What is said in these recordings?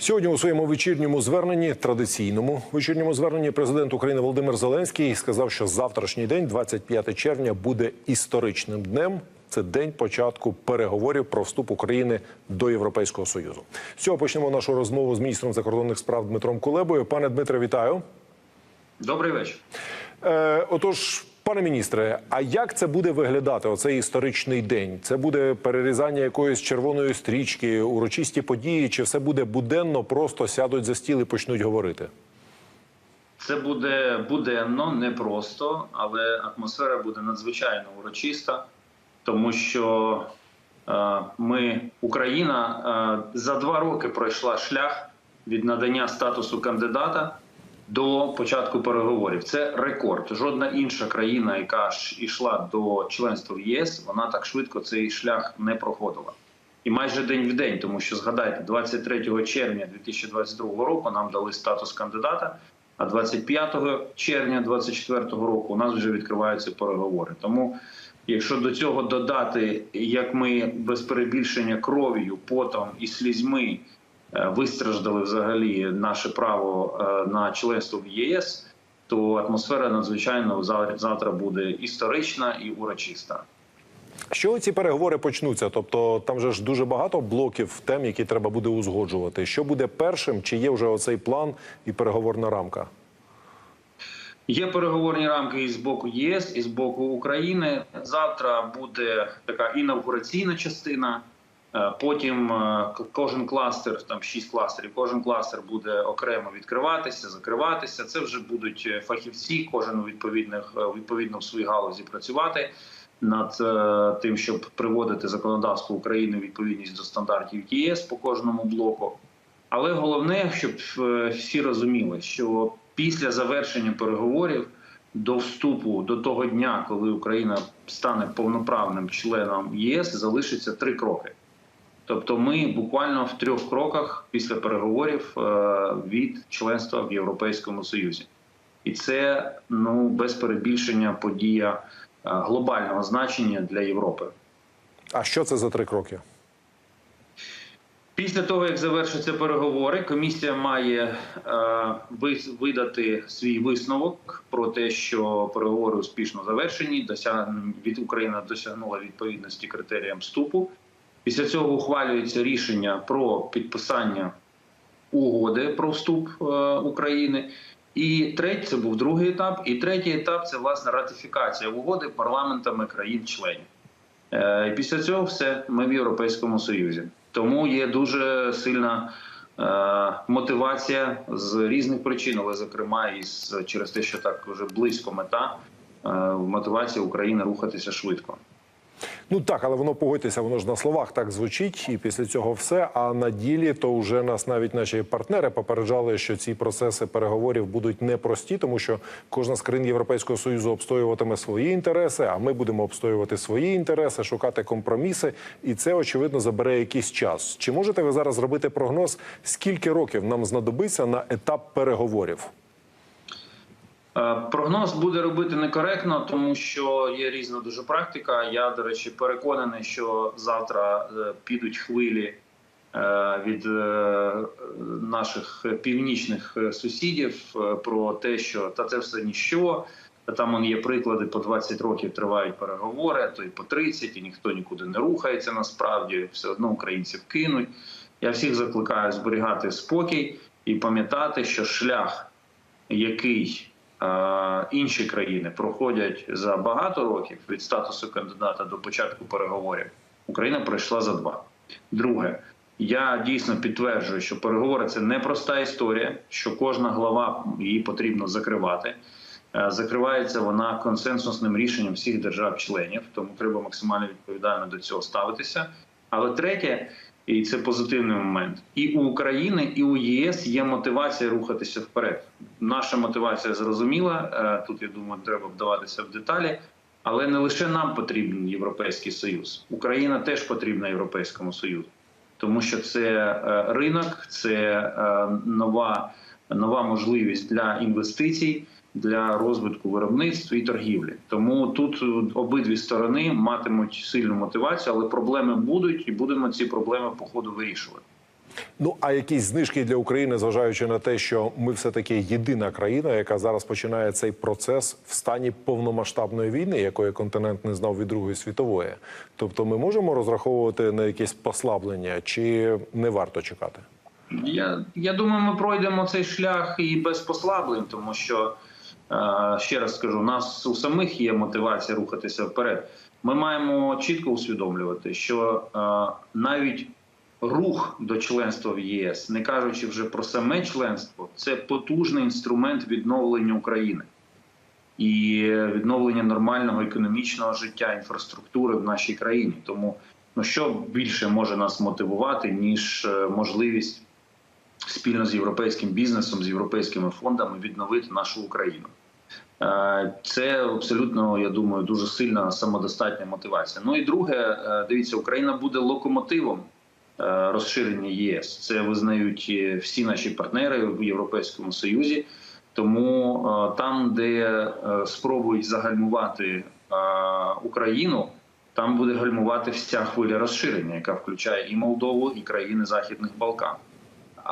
Сьогодні у своєму вечірньому зверненні, традиційному вечірньому зверненні, президент України Володимир Зеленський сказав, що завтрашній день, 25 червня, буде історичним днем. Це день початку переговорів про вступ України до Європейського союзу. З цього почнемо нашу розмову з міністром закордонних справ Дмитром Кулебою. Пане Дмитре, вітаю. Добрий вечір. Е, отож, пане міністре, а як це буде виглядати? Оцей історичний день? Це буде перерізання якоїсь червоної стрічки, урочисті події, чи все буде буденно, просто сядуть за стіл і почнуть говорити? Це буде буденно, непросто, але атмосфера буде надзвичайно урочиста, тому що е, ми, Україна, е, за два роки пройшла шлях від надання статусу кандидата до початку переговорів. Це рекорд. Жодна інша країна, яка йшла до членства в ЄС, вона так швидко цей шлях не проходила. І майже день в день, тому що згадайте, 23 червня 2022 року нам дали статус кандидата. А 25 червня 2024 року у нас вже відкриваються переговори. Тому, якщо до цього додати, як ми без перебільшення кров'ю, потом і слізьми вистраждали взагалі наше право е, на членство в ЄС, то атмосфера надзвичайно завтра буде історична і урочиста. Що ці переговори почнуться? Тобто там же ж дуже багато блоків тем, які треба буде узгоджувати. Що буде першим? Чи є вже оцей план і переговорна рамка? Є переговорні рамки і з боку ЄС, і з боку України. Завтра буде така інавгураційна частина. Е, Потім е, кожен кластер, там шість кластерів, кожен кластер буде окремо відкриватися, закриватися. Це вже будуть е, фахівці, кожен у відповідних відповідно в своїй галузі працювати над тим, щоб приводити законодавство України у відповідність до стандартів ЄС по кожному блоку. Але головне, щоб всі розуміли, що після завершення переговорів до вступу до того дня, коли Україна стане повноправним членом ЄС, залишиться три кроки. Тобто, ми буквально в трьох кроках після переговорів е, від членства в Європейському Союзі, і це ну без перебільшення подія е, глобального значення для Європи. А що це за три кроки? Після того, як завершаться переговори, комісія має е, видати свій висновок про те, що переговори успішно завершені. Досяг... від Україна досягнула відповідності критеріям вступу. Після цього ухвалюється рішення про підписання угоди про вступ е, України. І третій це був другий етап. І третій етап це власне ратифікація угоди парламентами країн-членів. Е, після цього все ми в Європейському Союзі. Тому є дуже сильна е, мотивація з різних причин, але зокрема і через те, що так вже близько мета, мотивація України рухатися швидко. Ну так, але воно погодьтеся, воно ж на словах так звучить, і після цього все. А на ділі то вже нас навіть наші партнери попереджали, що ці процеси переговорів будуть непрості, тому що кожна з країн Європейського союзу обстоюватиме свої інтереси, а ми будемо обстоювати свої інтереси, шукати компроміси, і це очевидно забере якийсь час. Чи можете ви зараз зробити прогноз, скільки років нам знадобиться на етап переговорів? Е, Прогноз буде робити некоректно, тому що є різна дуже практика. Я, до речі, переконаний, що завтра е, підуть хвилі е, від наших північних сусідів про те, що та це все ніщо. Там є приклади по 20 років тривають переговори, то й по 30, і ніхто нікуди не рухається. Насправді все одно українців кинуть. Я всіх закликаю зберігати спокій і пам'ятати, що шлях, який інші країни проходять за багато років від статусу кандидата до початку переговорів, Україна пройшла за два. Друге, я дійсно підтверджую, що переговори це непроста історія, що кожна глава її потрібно закривати. Е, Закривається вона консенсусним рішенням всіх держав-членів, тому треба максимально відповідально до цього ставитися. Але третє, і це позитивний момент, і у України, і у ЄС є мотивація рухатися вперед. Наша мотивація зрозуміла. е, Тут я думаю, треба вдаватися в деталі. Але не лише нам потрібен європейський союз. Україна теж потрібна європейському союзу, тому що це е, ринок, це е, нова, нова можливість для інвестицій, для розвитку виробництва і торгівлі. Тому тут обидві сторони матимуть сильну мотивацію, але проблеми будуть, і будемо ці проблеми по ходу вирішувати. Ну а якісь знижки для України, зважаючи на те, що ми все таки єдина країна, яка зараз починає цей процес в стані повномасштабної війни, якої континент не знав від Другої світової. Тобто, ми можемо розраховувати на якесь послаблення, чи не варто чекати? Я, я думаю, ми пройдемо цей шлях і без послаблень, тому що е, ще раз скажу, у нас у самих є мотивація рухатися вперед. Ми маємо чітко усвідомлювати, що е, навіть рух до членства в ЄС, не кажучи вже про саме членство, це потужний інструмент відновлення України і відновлення нормального економічного життя, інфраструктури в нашій країні. Тому ну що більше може нас мотивувати, ніж е, можливість спільно з європейським бізнесом, з європейськими фондами відновити нашу Україну. Е, Це абсолютно, я думаю, дуже сильна самодостатня мотивація. Ну і друге, е, дивіться, Україна буде локомотивом е, розширення ЄС. Це визнають всі наші партнери в Європейському Союзі. Тому там, де спробують загальмувати Україну, там буде гальмувати вся хвиля розширення, яка включає і Молдову, і країни Західних Балкан.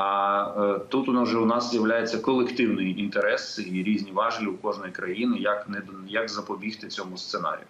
А е, тут у нас вже у нас з'являється колективний інтерес і різні важелі у кожної країни, як не як запобігти цьому сценарію.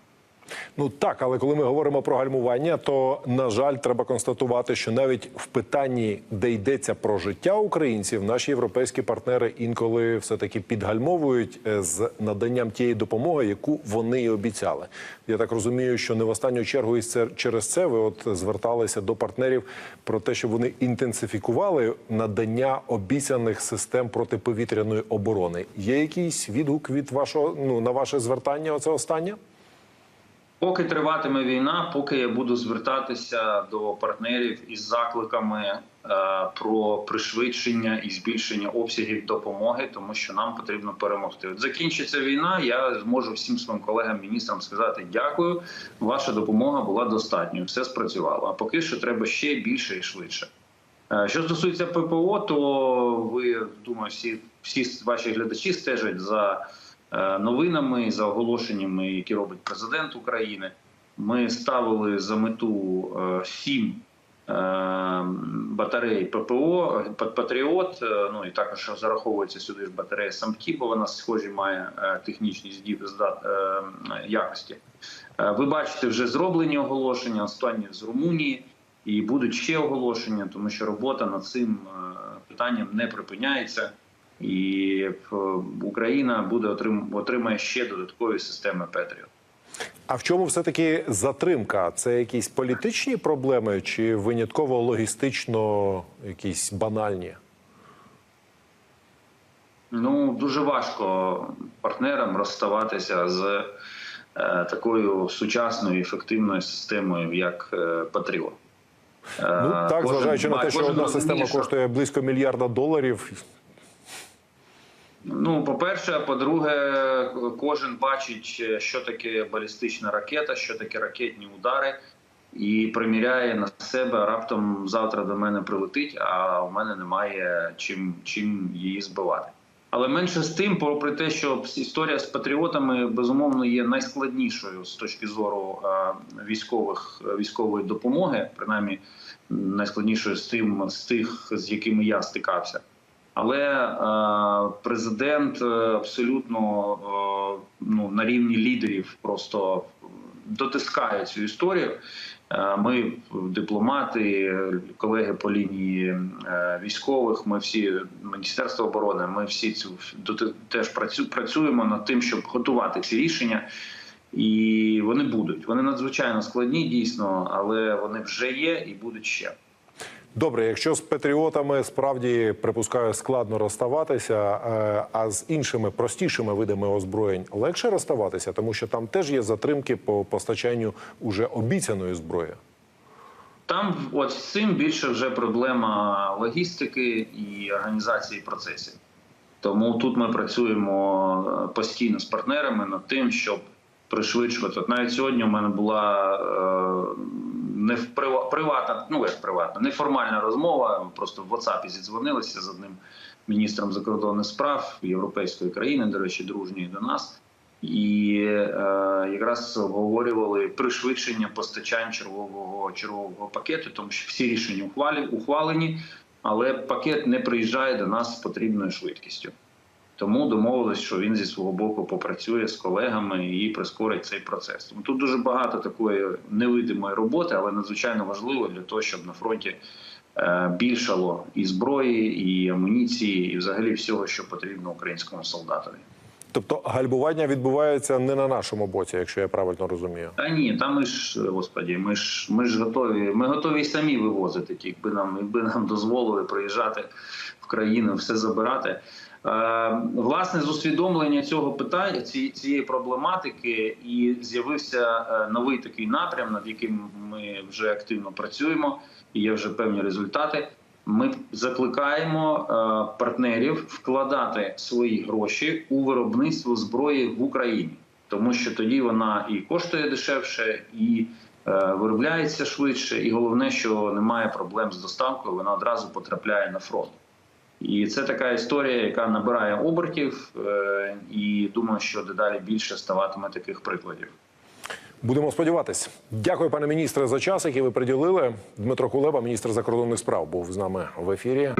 Ну так, але коли ми говоримо про гальмування, то на жаль, треба констатувати, що навіть в питанні, де йдеться про життя українців, наші європейські партнери інколи все таки підгальмовують е, з наданням тієї допомоги, яку вони і обіцяли. Я так розумію, що не в останню чергу і через це ви от зверталися до партнерів про те, щоб вони інтенсифікували надання обіцяних систем протиповітряної оборони. Є якийсь відгук від вашого ну на ваше звертання? Оце останнє? Поки триватиме війна, поки я буду звертатися до партнерів із закликами е, про пришвидшення і збільшення обсягів допомоги, тому що нам потрібно перемогти. От закінчиться війна. Я зможу всім своїм колегам-міністрам сказати дякую. Ваша допомога була достатньою, все спрацювало. А поки що треба ще більше і швидше. Е, Що стосується ППО, то ви думаю, всі всі ваші глядачі стежать за новинами за оголошеннями, які робить президент України. Ми ставили за мету е, сім е, батарей ППО Патріот. е, Ну і також зараховується сюди ж батарея самкі, бо вона схожі має е, технічні е, якості. Е, Ви бачите, вже зроблені оголошення, останні з Румунії. І будуть ще оголошення, тому що робота над цим е, питанням не припиняється, і е, Україна буде отрим, отримає ще додаткові системи Петріот. А в чому все таки затримка? Це якісь політичні проблеми чи винятково логістично якісь банальні? Ну дуже важко партнерам розставатися з е, такою сучасною ефективною системою, як е, Патріот. Ну так, Кожен зважаючи на те, що одна система коштує близько мільярда доларів. Ну, по-перше, а по-друге, кожен бачить, що таке балістична ракета, що таке ракетні удари, і приміряє на себе. Раптом завтра до мене прилетить, а у мене немає чим, чим її збивати. Але менше з тим, попри те, що історія з патріотами безумовно є найскладнішою з точки зору е, військових військової допомоги, принаймні найскладнішою з тим з тих, з якими я стикався. Але е, президент е, абсолютно е, ну на рівні лідерів просто дотискає цю історію. Ми дипломати, колеги по лінії військових. Ми всі міністерство оборони. Ми всі цю теж працю- працюємо над тим, щоб готувати ці рішення. І вони будуть. Вони надзвичайно складні, дійсно, але вони вже є і будуть ще. Добре, якщо з патріотами справді припускаю складно розставатися, е, а з іншими простішими видами озброєнь легше розставатися, тому що там теж є затримки по постачанню уже обіцяної зброї. Там от з цим більше вже проблема логістики і організації процесів. Тому тут ми працюємо е, постійно з партнерами над тим, щоб пришвидшувати. От навіть сьогодні у мене була е, не в приватна, ну як приватна, неформальна розмова. Просто в WhatsApp зідзвонилися з одним міністром закордонних справ європейської країни, до речі, дружньої до нас. І е, якраз обговорювали пришвидшення постачань чергового чергового пакету, тому що всі рішення ухвалені. але пакет не приїжджає до нас з потрібною швидкістю. Тому домовились, що він зі свого боку попрацює з колегами і прискорить цей процес. Тому тут дуже багато такої невидимої роботи, але надзвичайно важливо для того, щоб на фронті е, більшало і зброї, і амуніції, і взагалі всього, що потрібно українському солдатові. Тобто гальмування відбувається не на нашому боці, якщо я правильно розумію. Та ні, та ми ж, господі, ми ж ми ж готові. Ми готові самі вивозити, якби нам, якби нам дозволили приїжджати в країну, все забирати. Е, власне, з усвідомлення цього питання, цієї проблематики, і з'явився е, новий такий напрям, над яким ми вже активно працюємо, і є вже певні результати. Ми закликаємо е, партнерів вкладати свої гроші у виробництво зброї в Україні, тому що тоді вона і коштує дешевше, і виробляється швидше, і головне, що немає проблем з доставкою, вона одразу потрапляє на фронт. І це така історія, яка набирає обертів, е, і думаю, що дедалі більше ставатиме таких прикладів. Будемо сподіватись. Дякую, пане міністре, за час, який ви приділили. Дмитро Кулеба, міністр закордонних справ, був з нами в ефірі.